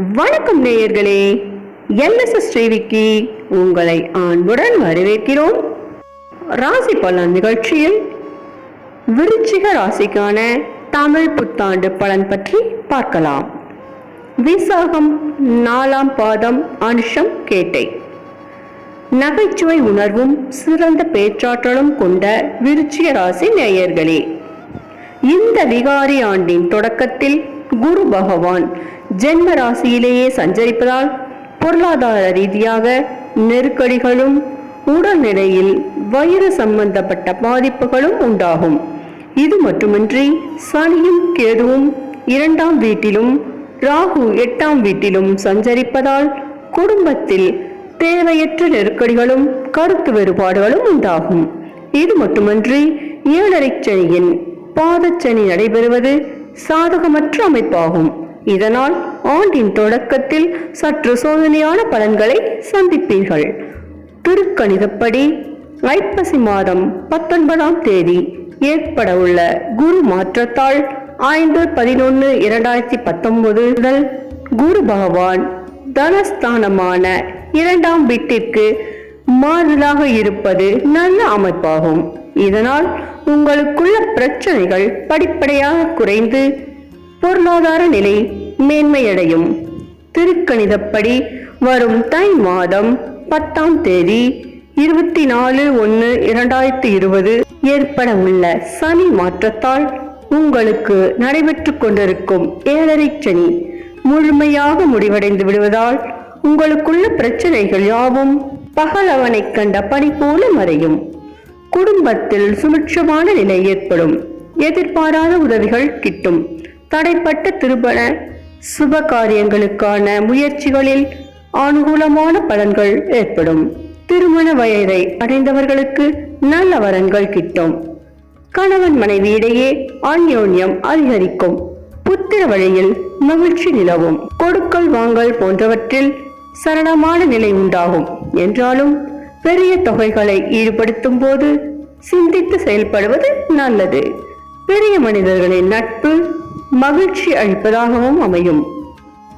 வணக்கம் நேயர்களே. எல்எஸ்எஸ் டிவிக்கு உங்களை அன்புடன் வரவேற்கிறோம். ராசி பலன் நிகழ்ச்சியில் விருச்சிக ராசிக்கான தமிழ் புத்தாண்டு பலன் பற்றி பார்க்கலாம். விசாகம் நாலாம் பாதம் அனுஷம் கேட்டை. நகைச்சுவை உணர்வும் சிறந்த பேச்சாற்றலும் கொண்ட விருச்சிக ராசி நேயர்களே. இந்த விகாரி ஆண்டின் தொடக்கத்தில் குரு பகவான் ஜென்ம ராசியிலேயே சஞ்சரிப்பதால் பொருளாதார ரீதியாக நெருக்கடிகளும் உடல்நிலையில் வயிறு சம்பந்தப்பட்ட பாதிப்புகளும் உண்டாகும். இது மட்டுமின்றி சனியும் கேதுவும் இரண்டாம் வீட்டிலும் ராகு எட்டாம் வீட்டிலும் சஞ்சரிப்பதால் குடும்பத்தில் தேவையற்ற நெருக்கடிகளும் கருத்து வேறுபாடுகளும் உண்டாகும். இது மட்டுமன்றி ஏழரை சனியின் பாதச்சனி நடைபெறுவது சாதகமற்ற அமைப்பாகும். இதனால் ஆண்டின் தொடக்கத்தில் சற்று சோதனையான பலன்களை சந்திப்பீர்கள். திருக்கணிதப்படி ஐப்பசி மாதம் பத்தொன்பதாம் தேதி ஏற்பட உள்ள குரு மாற்றத்தால் ஐந்து பதினொன்று இரண்டாயிரத்தி பத்தொன்பது முதல் குரு பகவான் தனஸ்தானமான இரண்டாம் வீட்டிற்கு மாறுதலாக இருப்பது நல்ல அமைப்பாகும். இதனால் உங்களுக்குள்ள பிரச்சனைகள் படிப்படியாக குறைந்து பொருளாதார நிலை மேன்மையடையும். திருக்கணிதப்படி வரும் தை மாதம் பத்தாம் தேதி இருபத்தி நாலு ஒன்று இரண்டாயிரத்தி இருபது ஏற்பட உள்ள சனி மாற்றத்தால் உங்களுக்கு நடைபெற்று கொண்டிருக்கும் ஏழரை சனி முழுமையாக முடிவடைந்து விடுவதால் உங்களுக்குள்ள பிரச்சனைகள் யாவும் பகலவனை கண்ட பணி போல மறையும். குடும்பத்தில் சுமிட்சமான நிலை ஏற்படும். எதிர்பாராத உதவிகள் கிட்டும். தடைப்பட்ட திருமண சுப காரியங்களுக்கான முயற்சிகளில் அனுகூலமான பலன்கள் ஏற்படும். திருமண வயதை அடைந்தவர்களுக்கு நல்ல வரன்கள் கிட்டும். கணவன் மனைவி இடையே அந்யோன்யம் அதிகரிக்கும். புத்திர வழியில் மகிழ்ச்சி நிலவும். கொடுக்கல் வாங்கல் போன்றவற்றில் சரளமான நிலை உண்டாகும். என்றாலும் பெரிய தொகைகளை ஈடுபடுத்தும் போது சிந்தித்து செயல்படுவது நல்லது. பெரிய மனிதர்களின் நட்பு மகிழ்ச்சி அளிப்பதாகவும் அமையும்.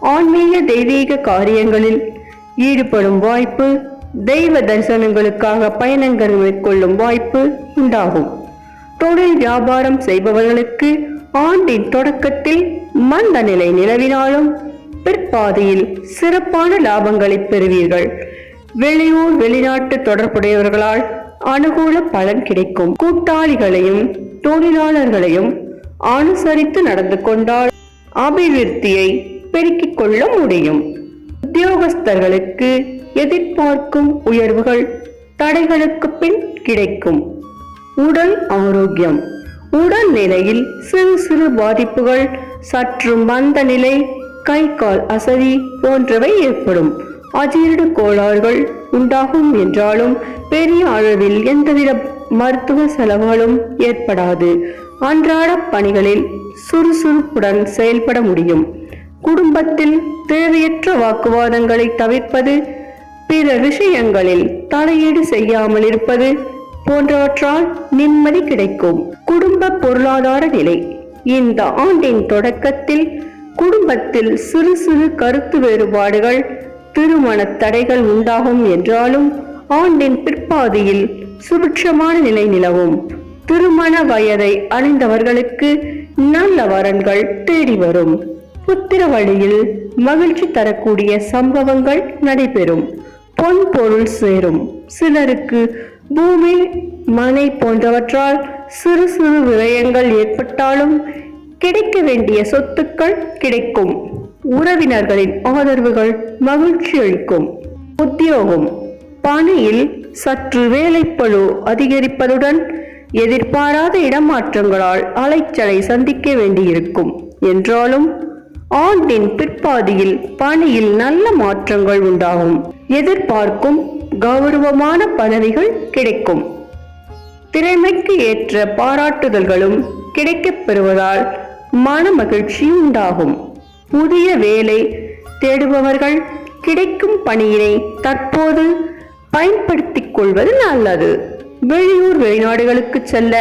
ஆன்மீக தெய்வீக காரியங்களில் ஈடுபடும் வாய்ப்பு தெய்வ தரிசனங்களுக்காக பயணங்கள் மேற்கொள்ளும் வாய்ப்பு உண்டாகும். தொழில் வியாபாரம் செய்பவர்களுக்கு ஆண்டின் தொடக்கத்தில் மந்த நிலை நிலவினாலும் பிற்பாதையில் சிறப்பான லாபங்களை பெறுவீர்கள். வெளியூர் வெளிநாட்டு தொடர்புடையவர்களால் அனுகூல பலன் கிடைக்கும். கூட்டாளிகளையும் தொழிலாளர்களையும் அனுசரித்து நடந்து கொண்டால் அபிவிருத்தியை பெருக்கிக் கொள்ள முடியும். உத்தியோகஸ்தர்களுக்கு எதிர்பார்க்கும் உயர்வுகள் தடைகளுக்கு பின் கிடைக்கும். உடல் ஆரோக்கியம். உடல் நிலையில் சிறு சிறு பாதிப்புகள் சற்று மந்த நிலை கை கால் அசதி போன்றவை ஏற்படும். அஜீரண கோளாறுகள் உண்டாகும் என்றாலும் பெரிய அளவில் எந்தவித மருத்துவ செலவுகளும் ஏற்படாது. அன்றாட பணிகளில் சுறுசுறுப்புடன் செயல்பட முடியும். குடும்பத்தில் தேவையற்ற வாக்குவாதங்களை தவிர்ப்பது பிற விஷயங்களில் தலையீடு செய்யாமல் இருப்பது போன்றவற்றால் நிம்மதி கிடைக்கும். குடும்ப பொருளாதார நிலை. இந்த ஆண்டின் தொடக்கத்தில் குடும்பத்தில் சிறு சிறு கருத்து வேறுபாடுகள் திருமண தடைகள் உண்டாகும் என்றாலும் ஆண்டின் பிற்பாதியில் சுபிட்சமான நிலை நிலவும். திருமண வயதை அடைந்தவர்களுக்கு நல்ல வரன்கள் தேடி வரும். புத்திர வழியில் மகிழ்ச்சி தரக்கூடிய சம்பவங்கள் நடைபெறும். பொன் பொருள் சேரும். சிலருக்கு பூமி மனை போன்றவற்றால் சிறு சிறு விரயங்கள் ஏற்பட்டாலும் கிடைக்க வேண்டிய சொத்துக்கள் கிடைக்கும். உறவினர்களின் ஆதரவுகள் மகிழ்ச்சி அளிக்கும். உத்தியோகம். பணியில் சற்று வேலைப்பழு அதிகரிப்பதுடன் எதிர்பாராத இடமாற்றங்களால் அலைச்சலை சந்திக்க வேண்டியிருக்கும். என்றாலும் ஆண்டின் பிற்பாதியில் பணியில் நல்ல மாற்றங்கள் உண்டாகும். எதிர்பார்க்கும் கௌரவமான பதவிகள் கிடைக்கும். திறமைக்கு ஏற்ற பாராட்டுதல்களும் கிடைக்கப் பெறுவதால் மன மகிழ்ச்சி உண்டாகும். புதிய வேலை தேடுபவர்கள் கிடைக்கும் பணியினை தற்போது பயன்படுத்திக் கொள்வது நல்லது. வெளியூர் வெளிநாடுகளுக்கு செல்ல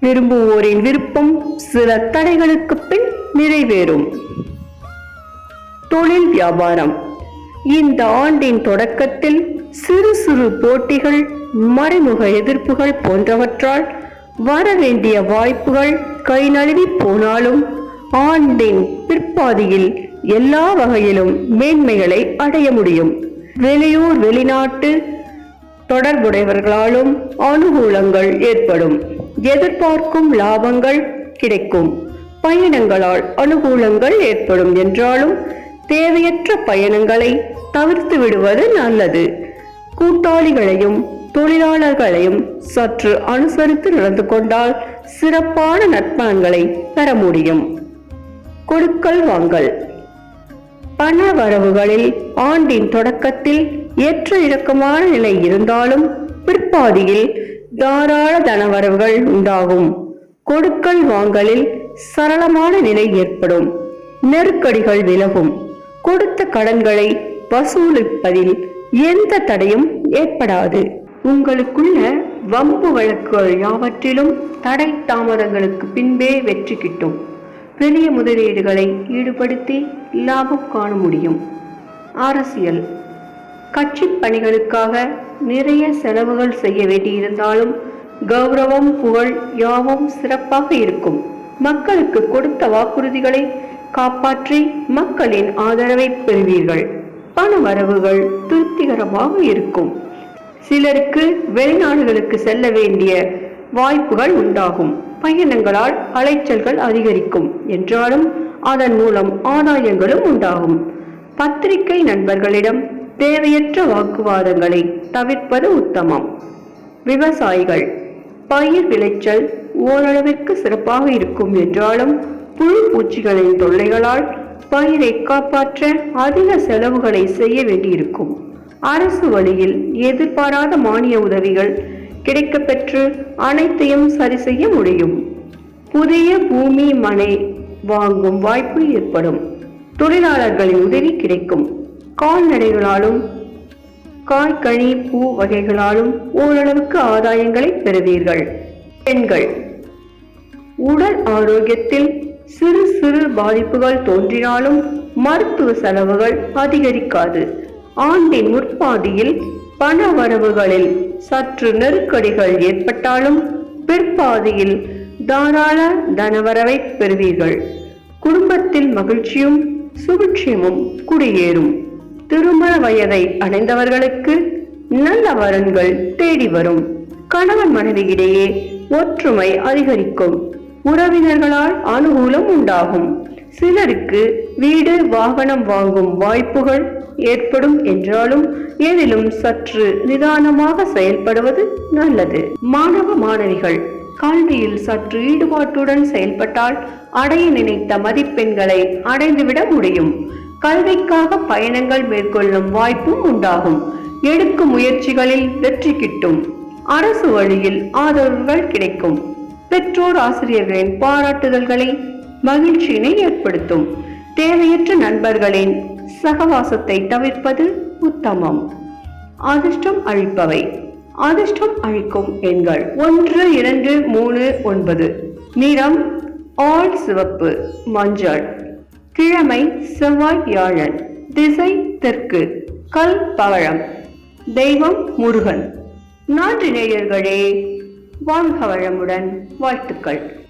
விரும்புவோரின் விருப்பம் சில தடைகளுக்கு பின் நிறைவேறும். தொழில் வியாபாரம். இந்த ஆண்டின் தொடக்கத்தில் சிறு சிறு போட்டிகள் மறைமுக எதிர்ப்புகள் போன்றவற்றால் வர வேண்டிய வாய்ப்புகள் கை நழுவி போனாலும் ஆண்டின் பிற்பாதியில் எல்லா வகையிலும் மேன்மைகளை அடைய முடியும். வெளியூர் வெளிநாட்டு தொடர்புடையவர்களாலும் அனுகூலங்கள் ஏற்படும். எதிர்பார்க்கும் லாபங்கள் கிடைக்கும். பயணங்களால் அனுகூலங்கள் ஏற்படும் என்றாலும் தேவையற்ற பயணங்களை தவிர்த்து விடுவது நல்லது. கூட்டாளிகளையும் தொழிலாளர்களையும் சற்று அனுசரித்து நடந்து கொண்டால் சிறப்பான நற்பலன்களை பெற முடியும். கொடுக்கல் வாங்கல். பண வரவுகளில் ஆண்டின் தொடக்கத்தில் ஏற்ற இறக்கமான நிலை இருந்தாலும் பிற்பாதியில் தாராள தனவரவுகள் உண்டாகும். கொடுக்கல் வாங்கலில் சரளமான நிலை ஏற்படும். நெருக்கடிகள் விலகும். கொடுத்த கடன்களை வசூலிப்பதில் எந்த தடையும் ஏற்படாது. உங்களுக்குள்ள வம்பு வழக்குகள் யாவற்றிலும் தடை தாமதங்களுக்கு பின்பே வெற்றி கிட்டும். பெரிய முதலீடுகளை ஈடுபடுத்தி லாபம் காண முடியும். அரசியல். கட்சி பணிகளுக்காக நிறைய செலவுகள் செய்ய வேண்டியிருந்தாலும் கௌரவம் புகழ் யாவும் சிறப்பாக இருக்கும். மக்களுக்கு கொடுத்த வாக்குறுதிகளை காப்பாற்றி மக்களின் ஆதரவை பெறுவீர்கள். பண வரவுகள் திருப்திகரமாக இருக்கும். சிலருக்கு வெளிநாடுகளுக்கு செல்ல வேண்டிய வாய்ப்புகள் உண்டாகும். பயணங்களால் அலைச்சல்கள் அதிகரிக்கும். என்றாலும் அதன் மூலம் ஆதாயங்களும் உண்டாகும். பத்திரிகை நண்பர்களிடம் தேவையற்ற வாக்குவாதங்களை தவிர்ப்பது உத்தமம். விவசாயிகள் பயிர் விளைச்சல் ஓரளவிற்கு சிறப்பாக இருக்கும் என்றாலும் புழு பூச்சிகளின் தொல்லைகளால் பயிரை காப்பாற்ற அதிக செலவுகளை செய்ய வேண்டியிருக்கும். அரசு வழியில் எதிர்பாராத மானிய உதவிகள் கிடைக்கப்பெற்று அனைத்தையும் சரி செய்ய முடியும். புதிய பூமி மனை வாங்கும் வாய்ப்பு ஏற்படும். தொழிலாளர்களின் உதவி கிடைக்கும். கால்நடைகளாலும் காய்கனி பூ வகைகளாலும் ஓரளவுக்கு ஆதாயங்களை பெறுவீர்கள். பெண்கள். உடல் ஆரோக்கியத்தில் சிறு சிறு பாதிப்புகள் தோன்றினாலும் மருத்துவ செலவுகள் அதிகரிக்காது. ஆண்டின் முற்பாதியில் பண வரவுகளில் சற்று நெருக்கடிகள் ஏற்பட்டாலும் பிற்பாதியில் தாராள தனவரவை பெறுவீர்கள். குடும்பத்தில் மகிழ்ச்சியும் சுபிட்சியமும் குடியேறும். திருமண வயதை அடைந்தவர்களுக்கு நல்ல வரன்கள் தேடி வரும். கணவன் மனைவியிடையே ஒற்றுமை அதிகரிக்கும். உறவினர்களால் அனுகூலம் உண்டாகும். சிலருக்கு வீடு வாகனம் வாங்கும் வாய்ப்புகள் ஏற்படும் என்றாலும் எதிலும் சற்று நிதானமாக செயல்படுவது நல்லது. மாணவ மாணவிகள் கல்வியில் சற்று ஈடுபாட்டுடன் செயல்பட்டால் அடைய நினைத்த மதிப்பெண்களை அடைந்துவிட முடியும். கல்விக்காக பயணங்கள் மேற்கொள்ளும் வாய்ப்பும் உண்டாகும். எடுக்கும் முயற்சிகளில் வெற்றி கிட்டும். அரசு வழியில் ஆதரவுகள் கிடைக்கும். பெற்றோர் ஆசிரியர்களின் பாராட்டுதல்களை மகிழ்ச்சியினை ஏற்படுத்தும். தேவையற்ற நண்பர்களின் சகவாசத்தை தவிர்ப்பது உத்தமம். அதிர்ஷ்டம் அழிப்பவை அதிர்ஷ்டம் அழிக்கும் எண்கள் ஒன்று இரண்டு மூணு ஒன்பது. நிறம் ஆல் சிவப்பு மஞ்சள். கிழமை செவ்வாய் வியாழன் திசை தெற்கு கல் பவழம் தெய்வம் முருகன். நாட்டு நேயர்களே வாழ்க வளமுடன் வாழ்த்துக்கள்.